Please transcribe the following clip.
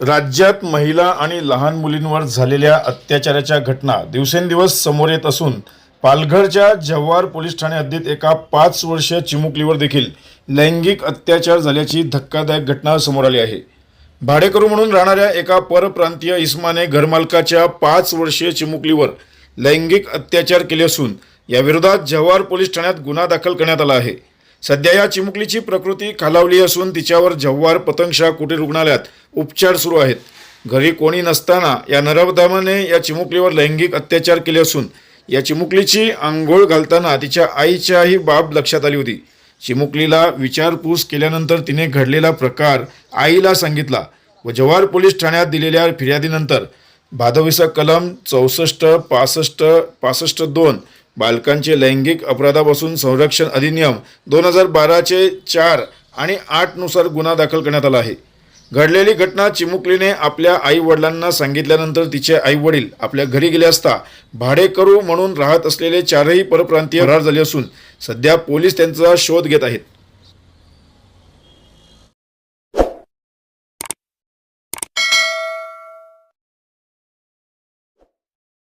राज्यात महिला आणि लहान मुलींवर झालेल्या अत्याचाराच्या घटना दिवसेंदिवस समोर येत असून पालघरच्या जव्हार पोलीस ठाणे हद्दीत एका पाच वर्षीय चिमुकलीवर देखील लैंगिक अत्याचार झाल्याची धक्कादायक घटना समोर आली आहे. भाडेकरू म्हणून राहणाऱ्या एका परप्रांतीय इस्माने घरमालकाच्या पाच वर्षीय चिमुकलीवर लैंगिक अत्याचार केले असून याविरोधात जव्हार पोलीस ठाण्यात गुन्हा दाखल करण्यात आला आहे. सध्या या चिमुकलीची प्रकृती खालावली असून तिच्यावर जव्हार पतंगशाह कुटीर रुग्णालयात उपचार सुरू आहेत. घरी कोणी नसताना या नरवधामाने या चिमुकलीवर लैंगिक अत्याचार केले असून या चिमुकलीची आंघोळ घालताना तिच्या आईच्याही बाब लक्षात आली होती. चिमुकलीला विचारपूस केल्यानंतर तिने घडलेला प्रकार आईला सांगितला व जव्हार पोलीस ठाण्यात दिलेल्या फिर्यादीनंतर भादवीसा कलम चौसष्ट पासष्ट पासष्ट दोन बालकांचे लैंगिक अपराधापासून संरक्षण अधिनियम दोन हजार बाराचे चार आणि आठनुसार गुन्हा दाखल करण्यात आला आहे. घडलेली घटना चिमुकलीने आपल्या आई वडिलांना सांगितल्यानंतर तिचे आई वडील आपल्या घरी गेले असता भाडेकरू म्हणून राहत असलेले चारही परप्रांतीय फरार झाले असून सध्या पोलीस त्यांचा शोध घेत आहेत.